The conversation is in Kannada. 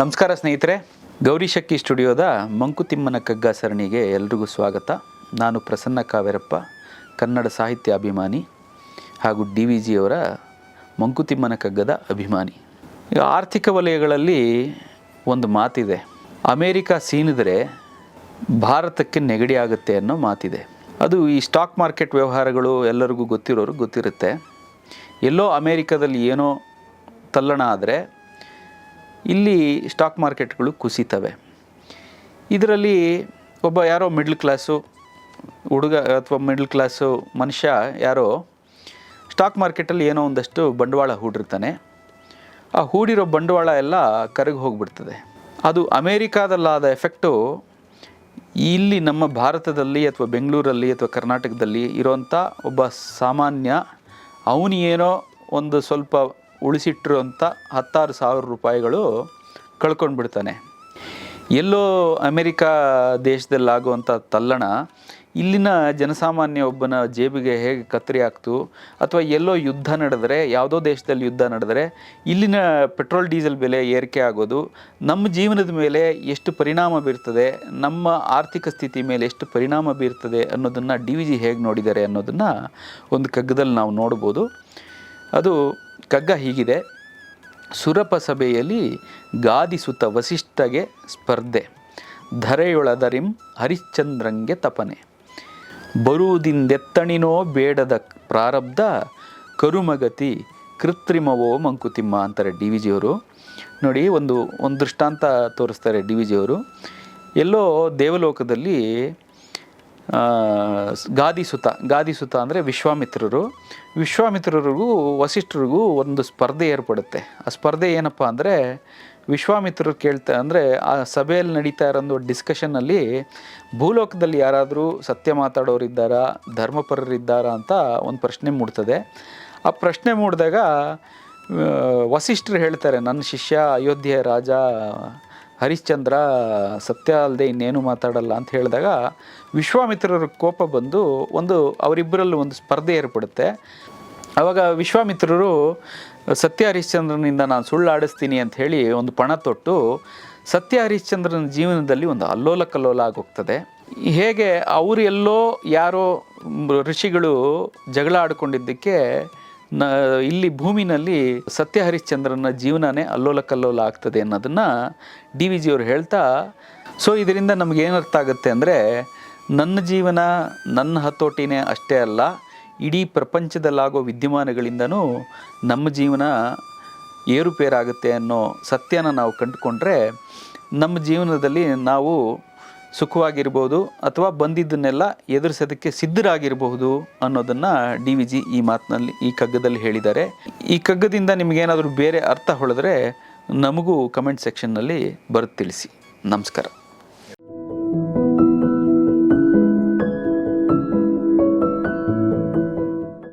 ನಮಸ್ಕಾರ ಸ್ನೇಹಿತರೆ, ಗೌರಿ ಶಕ್ಕಿ ಸ್ಟುಡಿಯೋದ ಮಂಕುತಿಮ್ಮನ ಕಗ್ಗ ಸರಣಿಗೆ ಎಲ್ರಿಗೂ ಸ್ವಾಗತ. ನಾನು ಪ್ರಸನ್ನ ಕಾವೇರಪ್ಪ, ಕನ್ನಡ ಸಾಹಿತ್ಯ ಅಭಿಮಾನಿ ಹಾಗೂ ಡಿ ವಿ ಜಿಯವರ ಮಂಕುತಿಮ್ಮನ ಕಗ್ಗದ ಅಭಿಮಾನಿ. ಈಗ ಆರ್ಥಿಕ ವಲಯಗಳಲ್ಲಿ ಒಂದು ಮಾತಿದೆ, ಅಮೇರಿಕ ಸೀನಿದರೆ ಭಾರತಕ್ಕೆ ನೆಗಡಿ ಆಗುತ್ತೆ ಅನ್ನೋ ಮಾತಿದೆ. ಅದು ಈ ಸ್ಟಾಕ್ ಮಾರ್ಕೆಟ್ ವ್ಯವಹಾರಗಳು ಎಲ್ಲರಿಗೂ ಗೊತ್ತಿರೋರು ಗೊತ್ತಿರುತ್ತೆ. ಎಲ್ಲೋ ಅಮೇರಿಕದಲ್ಲಿ ಏನೋ ತಲ್ಲಣ ಆದರೆ ಇಲ್ಲಿ ಸ್ಟಾಕ್ ಮಾರ್ಕೆಟ್ಗಳು ಕುಸಿತವೆ. ಇದರಲ್ಲಿ ಒಬ್ಬ ಯಾರೋ ಮಿಡ್ಲ್ ಕ್ಲಾಸು ಹುಡುಗ ಅಥವಾ ಮಿಡ್ಲ್ ಕ್ಲಾಸು ಮನುಷ್ಯ ಯಾರೋ ಸ್ಟಾಕ್ ಮಾರ್ಕೆಟಲ್ಲಿ ಏನೋ ಒಂದಷ್ಟು ಬಂಡವಾಳ ಹೂಡಿರ್ತಾನೆ. ಆ ಹೂಡಿರೋ ಬಂಡವಾಳ ಎಲ್ಲ ಕರಗಿ ಹೋಗಿಬಿಡ್ತದೆ. ಅದು ಅಮೇರಿಕಾದಲ್ಲಾದ ಎಫೆಕ್ಟು ಇಲ್ಲಿ ನಮ್ಮ ಭಾರತದಲ್ಲಿ ಅಥವಾ ಬೆಂಗಳೂರಲ್ಲಿ ಅಥವಾ ಕರ್ನಾಟಕದಲ್ಲಿ ಇರೋಂಥ ಒಬ್ಬ ಸಾಮಾನ್ಯ, ಅವನು ಏನೋ ಒಂದು ಸ್ವಲ್ಪ ಉಳಿಸಿಟ್ಟಿರೋಂಥ ಹತ್ತಾರು ಸಾವಿರ ರೂಪಾಯಿಗಳು ಕಳ್ಕೊಂಡು ಬಿಡ್ತಾನೆ ಎಲ್ಲೋ ಅಮೆರಿಕಾ ದೇಶದಲ್ಲಾಗುವಂಥ ತಲ್ಲಣ, ಇಲ್ಲಿನ ಜನಸಾಮಾನ್ಯ ಒಬ್ಬನ ಜೇಬಿಗೆ ಹೇಗೆ ಕತ್ತರಿ ಆಗ್ತು? ಅಥವಾ ಎಲ್ಲೋ ಯುದ್ಧ ನಡೆದರೆ, ಯಾವುದೋ ದೇಶದಲ್ಲಿ ಯುದ್ಧ ನಡೆದರೆ, ಇಲ್ಲಿನ ಪೆಟ್ರೋಲ್, ಡೀಸೆಲ್ ಬೆಲೆ ಏರಿಕೆ ಆಗೋದು, ನಮ್ಮ ಜೀವನದ ಮೇಲೆ ಎಷ್ಟು ಪರಿಣಾಮ ಬೀರ್ತದೆ, ನಮ್ಮ ಆರ್ಥಿಕ ಸ್ಥಿತಿ ಮೇಲೆ ಎಷ್ಟು ಪರಿಣಾಮ ಬೀರ್ತದೆ ಅನ್ನೋದನ್ನು ಡಿ ವಿ ಜಿ ಹೇಗೆ ನೋಡಿದ್ದಾರೆ ಅನ್ನೋದನ್ನು ಒಂದು ಕಗ್ಗದಲ್ಲಿ ನಾವು ನೋಡ್ಬೋದು. ಅದು ಕಗ್ಗ ಹೀಗಿದೆ. ಸುರಪ ಸಭೆಯಲ್ಲಿ ಗಾದಿಸುತ್ತ ವಸಿಷ್ಠಗೆ ಸ್ಪರ್ಧೆ. ಧರೆಯೊಳದರಿಂ ಹರಿಶ್ಚಂದ್ರಂಗೆ ತಪನೆ. ಬರುವುದಿಂದೆತ್ತಣಿನೋ ಬೇಡದ ಪ್ರಾರಬ್ಧ, ಕರುಮಗತಿ ಕೃತ್ರಿಮವೋ ಮಂಕುತಿಮ್ಮ ಅಂತಾರೆ ಡಿ ವಿ ಜಿಯವರು. ನೋಡಿ, ಒಂದು ಒಂದು ದೃಷ್ಟಾಂತ ತೋರಿಸ್ತಾರೆ ಡಿ ವಿ ಜಿಯವರು. ಎಲ್ಲೋ ದೇವಲೋಕದಲ್ಲಿ ಆ, ಗಾದಿ ಸುತ ಅಂದರೆ ವಿಶ್ವಾಮಿತ್ರರು. ವಿಶ್ವಾಮಿತ್ರರಿಗೂ ವಸಿಷ್ಠರಿಗೂ ಒಂದು ಸ್ಪರ್ಧೆ ಏರ್ಪಡುತ್ತೆ. ಆ ಸ್ಪರ್ಧೆ ಏನಪ್ಪ ಅಂದರೆ ವಿಶ್ವಾಮಿತ್ರರು ಕೇಳ್ತಾ ಅಂದರೆ ಆ ಸಭೆಯಲ್ಲಿ ನಡೀತಾ ಇರೋ ಒಂದು ಡಿಸ್ಕಷನ್ನಲ್ಲಿ ಭೂಲೋಕದಲ್ಲಿ ಯಾರಾದರೂ ಸತ್ಯ ಮಾತಾಡೋರಿದ್ದಾರಾ ಧರ್ಮಪರರಿದ್ದಾರಾ ಅಂತ ಒಂದು ಪ್ರಶ್ನೆ ಮೂಡ್ತದೆ. ಆ ಪ್ರಶ್ನೆ ಮೂಡಿದಾಗ ವಸಿಷ್ಠರು ಹೇಳ್ತಾರೆ ನನ್ನ ಶಿಷ್ಯ ಅಯೋಧ್ಯೆಯ ರಾಜ ಹರಿಶ್ಚಂದ್ರ, ಸತ್ಯ ಅಲ್ಲದೆ ಇನ್ನೇನು ಮಾತಾಡಲ್ಲ ಅಂತ ಹೇಳಿದಾಗ ವಿಶ್ವಾಮಿತ್ರರ ಕೋಪ ಬಂದು ಒಂದು ಅವರಿಬ್ಬರಲ್ಲಿ ಒಂದು ಸ್ಪರ್ಧೆ ಏರ್ಪಡುತ್ತೆ. ಆವಾಗ ವಿಶ್ವಾಮಿತ್ರರು, ಸತ್ಯ ಹರಿಶ್ಚಂದ್ರನಿಂದ ನಾನು ಸುಳ್ಳು ಆಡಿಸ್ತೀನಿ ಅಂತ ಹೇಳಿ ಒಂದು ಪಣ ತೊಟ್ಟು ಸತ್ಯ ಹರಿಶ್ಚಂದ್ರನ ಜೀವನದಲ್ಲಿ ಒಂದು ಅಲ್ಲೋಲ ಕಲ್ಲೋಲ ಆಗೋಗ್ತದೆ. ಹೇಗೆ ಅವರು ಎಲ್ಲೋ ಯಾರೋ ಋಷಿಗಳು ಜಗಳ ಆಡ್ಕೊಂಡಿದ್ದಕ್ಕೆ ಇಲ್ಲಿ ಭೂಮಿನಲ್ಲಿ ಸತ್ಯ ಹರಿಶ್ಚಂದ್ರನ ಜೀವನನೇ ಅಲ್ಲೋಲ ಕಲ್ಲೋಲ ಆಗ್ತದೆ ಅನ್ನೋದನ್ನು ಡಿ ವಿ ಜಿಯವರು ಹೇಳ್ತಾ ಸೊ ಇದರಿಂದ ನಮ್ಗೆ ಏನು ಅರ್ಥ ಆಗುತ್ತೆ ಅಂದರೆ, ನನ್ನ ಜೀವನ ನನ್ನ ಹತೋಟಿನೇ ಅಷ್ಟೇ ಅಲ್ಲ, ಇಡೀ ಪ್ರಪಂಚದಲ್ಲಾಗೋ ವಿದ್ಯಮಾನಗಳಿಂದನೂ ನಮ್ಮ ಜೀವನ ಏರುಪೇರಾಗುತ್ತೆ ಅನ್ನೋ ಸತ್ಯನ ನಾವು ಕಂಡುಕೊಂಡ್ರೆ, ನಮ್ಮ ಜೀವನದಲ್ಲಿ ನಾವು ಸುಖವಾಗಿರ್ಬೋದು ಅಥವಾ ಬಂದಿದ್ದನ್ನೆಲ್ಲ ಎದುರಿಸೋದಕ್ಕೆ ಸಿದ್ಧರಾಗಿರಬಹುದು ಅನ್ನೋದನ್ನು ಡಿ ವಿ ಜಿ ಈ ಮಾತಿನಲ್ಲಿ, ಈ ಕಗ್ಗದಲ್ಲಿ ಹೇಳಿದ್ದಾರೆ. ಈ ಕಗ್ಗದಿಂದ ನಿಮಗೇನಾದರೂ ಬೇರೆ ಅರ್ಥ ಹೊಳೆದ್ರೆ ನಮಗೂ ಕಮೆಂಟ್ ಸೆಕ್ಷನ್ನಲ್ಲಿ ಬರೆದು ತಿಳಿಸಿ. ನಮಸ್ಕಾರ.